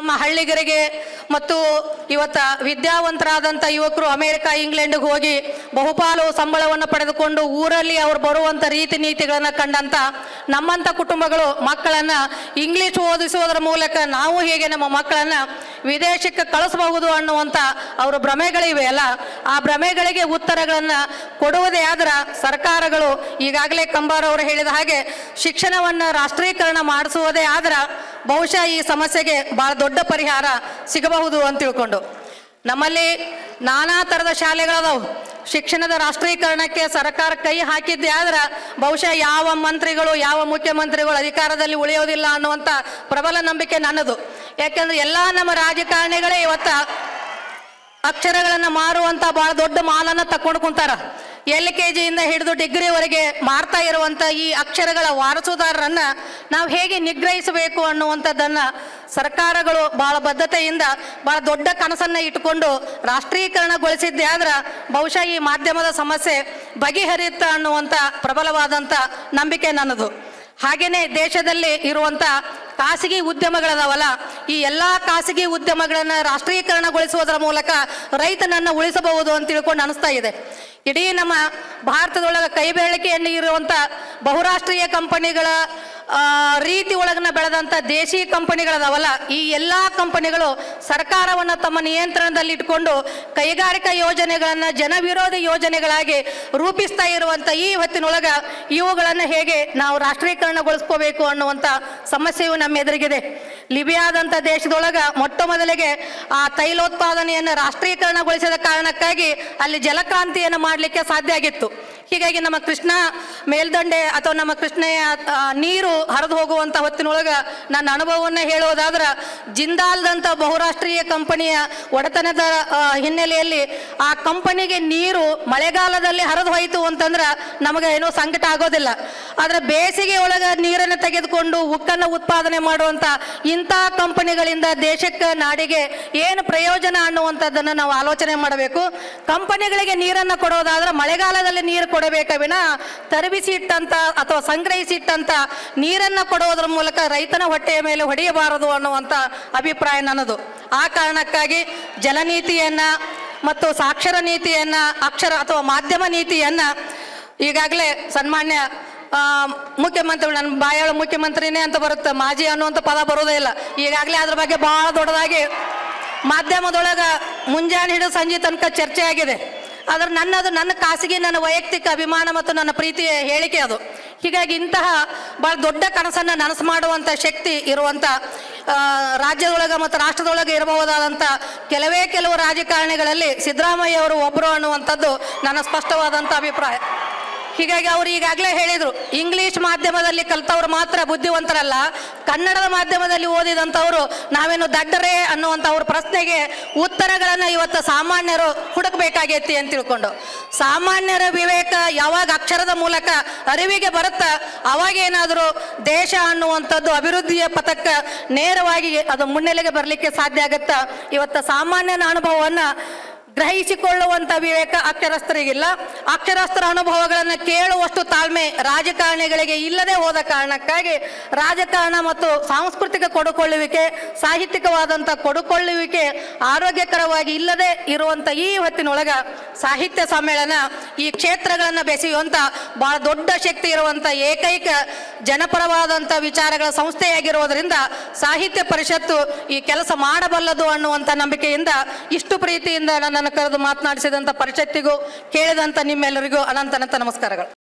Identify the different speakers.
Speaker 1: ನಮ್ಮ ಹಳ್ಳಿಗರಿಗೆ ಮತ್ತು ಇವತ್ತ ವಿದ್ಯಾವಂತರಾದಂಥ ಯುವಕರು ಅಮೆರಿಕ, ಇಂಗ್ಲೆಂಡ್ಗೆ ಹೋಗಿ ಬಹುಪಾಲು ಸಂಬಳವನ್ನು ಪಡೆದುಕೊಂಡು ಊರಲ್ಲಿ ಅವರು ಬರುವಂಥ ರೀತಿ ನೀತಿಗಳನ್ನು ಕಂಡಂಥ ನಮ್ಮಂಥ ಕುಟುಂಬಗಳು ಮಕ್ಕಳನ್ನು ಇಂಗ್ಲೀಷ್ ಓದಿಸುವುದರ ಮೂಲಕ ನಾವು ಹೇಗೆ ನಮ್ಮ ಮಕ್ಕಳನ್ನ ವಿದೇಶಕ್ಕೆ ಕಳಿಸಬಹುದು ಅನ್ನುವಂಥ ಅವರ ಭ್ರಮೆಗಳಿವೆ ಅಲ್ಲ? ಆ ಭ್ರಮೆಗಳಿಗೆ ಉತ್ತರಗಳನ್ನು ಕೊಡುವುದೇ ಆದ್ರೆ ಸರ್ಕಾರಗಳು ಈಗಾಗಲೇ ಕಂಬಾರ ಅವರು ಹೇಳಿದ ಹಾಗೆ ಶಿಕ್ಷಣವನ್ನು ರಾಷ್ಟ್ರೀಕರಣ ಮಾಡಿಸುವುದೇ ಆದ್ರೆ ಬಹುಶಃ ಈ ಸಮಸ್ಯೆಗೆ ಬಹಳ ದೊಡ್ಡ ಪರಿಹಾರ ಸಿಗಬಹುದು ಅಂತ ತಿಳ್ಕೊಂಡು. ನಮ್ಮಲ್ಲಿ ನಾನಾ ಥರದ ಶಾಲೆಗಳದಾವು. ಶಿಕ್ಷಣದ ರಾಷ್ಟ್ರೀಕರಣಕ್ಕೆ ಸರ್ಕಾರ ಕೈ ಹಾಕಿದ್ದೆ ಆದ್ರೆ ಬಹುಶಃ ಯಾವ ಮಂತ್ರಿಗಳು, ಯಾವ ಮುಖ್ಯಮಂತ್ರಿಗಳು ಅಧಿಕಾರದಲ್ಲಿ ಉಳಿಯೋದಿಲ್ಲ ಅನ್ನುವಂಥ ಪ್ರಬಲ ನಂಬಿಕೆ ನನ್ನದು. ಯಾಕೆಂದ್ರೆ ಎಲ್ಲ ನಮ್ಮ ರಾಜಕಾರಣಿಗಳೇ ಇವತ್ತ ಅಕ್ಷರಗಳನ್ನು ಮಾರುವಂತ ಬಹಳ ದೊಡ್ಡ ಮಾಲನ್ನ ತಕೊಂಡು ಕುಂತಾರ. ಎಲ್ ಕೆ ಜಿಯಿಂದ ಹಿಡಿದು ಡಿಗ್ರಿವರೆಗೆ ಮಾರ್ತಾ ಇರುವಂತ ಈ ಅಕ್ಷರಗಳ ವಾರಸುದಾರರನ್ನ ನಾವು ಹೇಗೆ ನಿಗ್ರಹಿಸಬೇಕು ಅನ್ನುವಂಥದ್ದನ್ನ ಸರ್ಕಾರಗಳು ಬಹಳ ಬದ್ಧತೆಯಿಂದ ಬಹಳ ದೊಡ್ಡ ಕನಸನ್ನ ಇಟ್ಟುಕೊಂಡು ರಾಷ್ಟ್ರೀಕರಣಗೊಳಿಸಿದ್ದೆ ಆದ್ರೆ ಬಹುಶಃ ಈ ಮಾಧ್ಯಮದ ಸಮಸ್ಯೆ ಬಗೆಹರಿಯುತ್ತ ಅನ್ನುವಂಥ ಪ್ರಬಲವಾದಂಥ ನಂಬಿಕೆ ನನ್ನದು. ಹಾಗೇನೆ ದೇಶದಲ್ಲಿ ಇರುವಂತ ಖಾಸಗಿ ಉದ್ಯಮಗಳದಾವಲ್ಲ, ಈ ಎಲ್ಲ ಖಾಸಗಿ ಉದ್ಯಮಗಳನ್ನು ರಾಷ್ಟ್ರೀಕರಣಗೊಳಿಸುವುದರ ಮೂಲಕ ರೈತನನ್ನ ಉಳಿಸಬಹುದು ಅಂತ ತಿಳ್ಕೊಂಡು ಅನಿಸ್ತಾ ಇದೆ. ಇಡೀ ನಮ್ಮ ಭಾರತದೊಳಗೆ ಕೈಬೇಳಿಕೆಯಲ್ಲಿ ಇರುವಂತ ಬಹುರಾಷ್ಟ್ರೀಯ ಕಂಪನಿಗಳ ರೀತಿ ಒಳಗನ ಬೆಳೆದಂಥ ದೇಶಿ ಕಂಪನಿಗಳದಾವಲ್ಲ, ಈ ಎಲ್ಲಾ ಕಂಪನಿಗಳು ಸರ್ಕಾರವನ್ನ ತಮ್ಮ ನಿಯಂತ್ರಣದಲ್ಲಿ ಇಟ್ಕೊಂಡು ಕೈಗಾರಿಕಾ ಯೋಜನೆಗಳನ್ನ, ಜನವಿರೋಧಿ ಯೋಜನೆಗಳಾಗಿ ರೂಪಿಸ್ತಾ ಇರುವಂತ ಈ ಹೊತ್ತಿನೊಳಗ ಇವುಗಳನ್ನು ಹೇಗೆ ನಾವು ರಾಷ್ಟ್ರೀಕರಣಗೊಳಿಸ್ಕೋಬೇಕು ಅನ್ನುವಂತ ಸಮಸ್ಯೆಯು ನಮ್ಮ ಎದುರಿಗಿದೆ. ಲಿಬಿಯಾದಂಥ ದೇಶದೊಳಗೆ ಮೊಟ್ಟ ಮೊದಲಿಗೆ ಆ ತೈಲೋತ್ಪಾದನೆಯನ್ನು ರಾಷ್ಟ್ರೀಕರಣಗೊಳಿಸಿದ ಕಾರಣಕ್ಕಾಗಿ ಅಲ್ಲಿ ಜಲಕ್ರಾಂತಿಯನ್ನು ಮಾಡಲಿಕ್ಕೆ ಸಾಧ್ಯ ಆಗಿತ್ತು. ಹೀಗಾಗಿ ನಮ್ಮ ಕೃಷ್ಣ ಮೇಲ್ದಂಡೆ ಅಥವಾ ನಮ್ಮ ಕೃಷ್ಣೆಯ ನೀರು ಹರಿದು ಹೋಗುವಂಥ ಹೊತ್ತಿನೊಳಗ ನನ್ನ ಅನುಭವವನ್ನ ಹೇಳೋದಾದ್ರೆ ಜಿಂದಾಲ್ದಂಥ ಬಹುರಾಷ್ಟ್ರೀಯ ಕಂಪನಿಯ ಒಡೆತನದ ಹಿನ್ನೆಲೆಯಲ್ಲಿ ಆ ಕಂಪನಿಗೆ ನೀರು ಮಳೆಗಾಲದಲ್ಲಿ ಹರಿದು ಹೋಯಿತು ಅಂತಂದ್ರೆ ನಮಗೆ ಏನೋ ಸಂಕಟ ಆಗೋದಿಲ್ಲ. ಆದರೆ ಬೇಸಿಗೆ ಒಳಗ ನೀರನ್ನು ತೆಗೆದುಕೊಂಡು ಉಕ್ಕನ್ನು ಉತ್ಪಾದನೆ ಮಾಡುವಂತ ಇಂಥ ಕಂಪನಿಗಳಿಂದ ದೇಶಕ್ಕೆ ನಾಡಿಗೆ ಏನು ಪ್ರಯೋಜನ ಅನ್ನುವಂಥದ್ದನ್ನು ನಾವು ಆಲೋಚನೆ ಮಾಡಬೇಕು. ಕಂಪನಿಗಳಿಗೆ ನೀರನ್ನು ಕೊಡೋದಾದ್ರೆ ಮಳೆಗಾಲದಲ್ಲಿ ನೀರು ಕೊಡಬೇಕ? ವಿನ ತರಬಿಸಿ ಇಟ್ಟಂತ ಅಥವಾ ಸಂಗ್ರಹಿಸಿ ಇಟ್ಟಂತ ನೀರನ್ನು ಕೊಡುವುದರ ಮೂಲಕ ರೈತನ ಹೊಟ್ಟೆಯ ಮೇಲೆ ಹೊಡೆಯಬಾರದು ಅನ್ನುವಂಥ ಅಭಿಪ್ರಾಯ ನನ್ನದು. ಆ ಕಾರಣಕ್ಕಾಗಿ ಜಲನೀತಿಯನ್ನ ಮತ್ತು ಸಾಕ್ಷರ ನೀತಿಯನ್ನ, ಅಕ್ಷರ ಅಥವಾ ಮಾಧ್ಯಮ ನೀತಿಯನ್ನ ಈಗಾಗಲೇ ಸನ್ಮಾನ್ಯ ಮುಖ್ಯಮಂತ್ರಿ, ನನ್ನ ಬಾಯಾಳ ಮುಖ್ಯಮಂತ್ರಿನೇ ಅಂತ ಬರುತ್ತೆ. ಮಾಜಿ ಅನ್ನುವಂಥ ಪದ ಬರೋದೇ ಇಲ್ಲ. ಈಗಾಗಲೇ ಅದ್ರ ಬಗ್ಗೆ ಬಹಳ ದೊಡ್ಡದಾಗಿ ಮಾಧ್ಯಮದೊಳಗೆ ಮುಂಜಾನೆ ಹಿಡಿದು ಸಂಜೆ ತನಕ ಚರ್ಚೆ ಆಗಿದೆ ಆದ್ರೆ ನನ್ನದು ನನ್ನ ಖಾಸಗಿ, ನನ್ನ ವೈಯಕ್ತಿಕ ಅಭಿಮಾನ ಮತ್ತು ನನ್ನ ಪ್ರೀತಿಯ ಹೇಳಿಕೆ ಅದು. ಹೀಗಾಗಿ ಇಂತಹ ಬಹಳ ದೊಡ್ಡ ಕನಸನ್ನು ನನಸು ಮಾಡುವಂಥ ಶಕ್ತಿ ಇರುವಂಥ ರಾಜ್ಯದೊಳಗೆ ಮತ್ತು ರಾಷ್ಟ್ರದೊಳಗೆ ಇರಬಹುದಾದಂಥ ಕೆಲವೇ ಕೆಲವು ರಾಜಕಾರಣಿಗಳಲ್ಲಿ ಸಿದ್ದರಾಮಯ್ಯ ಅವರು ಒಬ್ಬರು ಅನ್ನುವಂಥದ್ದು ನನ್ನ ಸ್ಪಷ್ಟವಾದಂಥ ಅಭಿಪ್ರಾಯ. ಹೀಗಾಗಿ ಅವರು ಈಗಾಗಲೇ ಹೇಳಿದರು, ಇಂಗ್ಲೀಷ್ ಮಾಧ್ಯಮದಲ್ಲಿ ಕಲಿತವ್ರು ಮಾತ್ರ ಬುದ್ಧಿವಂತರಲ್ಲ, ಕನ್ನಡದ ಮಾಧ್ಯಮದಲ್ಲಿ ಓದಿದಂಥವರು ನಾವೇನು ದಡ್ಡರೇ ಅನ್ನುವಂಥ ಅವ್ರ ಪ್ರಶ್ನೆಗೆ ಉತ್ತರಗಳನ್ನು ಇವತ್ತು ಸಾಮಾನ್ಯರು ಹುಡುಕಬೇಕಾಗೈತಿ ಅಂತ ತಿಳ್ಕೊಂಡು. ಸಾಮಾನ್ಯರ ವಿವೇಕ ಯಾವಾಗ ಅಕ್ಷರದ ಮೂಲಕ ಅರಿವಿಗೆ ಬರುತ್ತಾ ಅವಾಗೇನಾದರೂ ದೇಶ ಅನ್ನುವಂಥದ್ದು ಅಭಿವೃದ್ಧಿಯ ಪಥಕ್ಕೆ ನೇರವಾಗಿ ಅದು ಮುನ್ನೆಲೆಗೆ ಬರಲಿಕ್ಕೆ ಸಾಧ್ಯ ಆಗುತ್ತಾ? ಇವತ್ತು ಸಾಮಾನ್ಯನ ಅನುಭವವನ್ನು ಗ್ರಹಿಸಿಕೊಳ್ಳುವಂತ ವಿವೇಕ ಅಕ್ಷರಸ್ಥರಿಗಿಲ್ಲ. ಅಕ್ಷರಸ್ಥರ ಅನುಭವಗಳನ್ನು ಕೇಳುವಷ್ಟು ತಾಳ್ಮೆ ರಾಜಕಾರಣಿಗಳಿಗೆ ಇಲ್ಲದೆ ಹೋದ ಕಾರಣಕ್ಕಾಗಿ ರಾಜಕಾರಣ ಮತ್ತು ಸಾಂಸ್ಕೃತಿಕ ಕೊಡುಕೊಳ್ಳುವಿಕೆ ಸಾಹಿತ್ಯಿಕವಾದಂಥ ಕೊಡುಕೊಳ್ಳುವಿಕೆ ಆರೋಗ್ಯಕರವಾಗಿ ಇಲ್ಲದೆ ಇರುವಂತ ಈ ಹೊತ್ತಿನೊಳಗ ಸಾಹಿತ್ಯ ಸಮ್ಮೇಳನ ಈ ಕ್ಷೇತ್ರಗಳನ್ನು ಬೆಸೆಯುವಂಥ ಬಹಳ ದೊಡ್ಡ ಶಕ್ತಿ ಇರುವಂತ ಏಕೈಕ ಜನಪರವಾದಂಥ ವಿಚಾರಗಳ ಸಂಸ್ಥೆಯಾಗಿರುವುದರಿಂದ ಸಾಹಿತ್ಯ ಪರಿಷತ್ತು ಈ ಕೆಲಸ ಮಾಡಬಲ್ಲದು ಅನ್ನುವಂಥ ನಂಬಿಕೆಯಿಂದ ಇಷ್ಟು ಪ್ರೀತಿಯಿಂದ ನನ್ನನ್ನು ಕರೆದು ಮಾತನಾಡಿಸಿದಂಥ ಪರಿಷತ್ತಿಗೂ ಕೇಳಿದಂಥ ನಿಮ್ಮೆಲ್ಲರಿಗೂ ಅನಂತ ಅನಂತ ನಮಸ್ಕಾರಗಳು.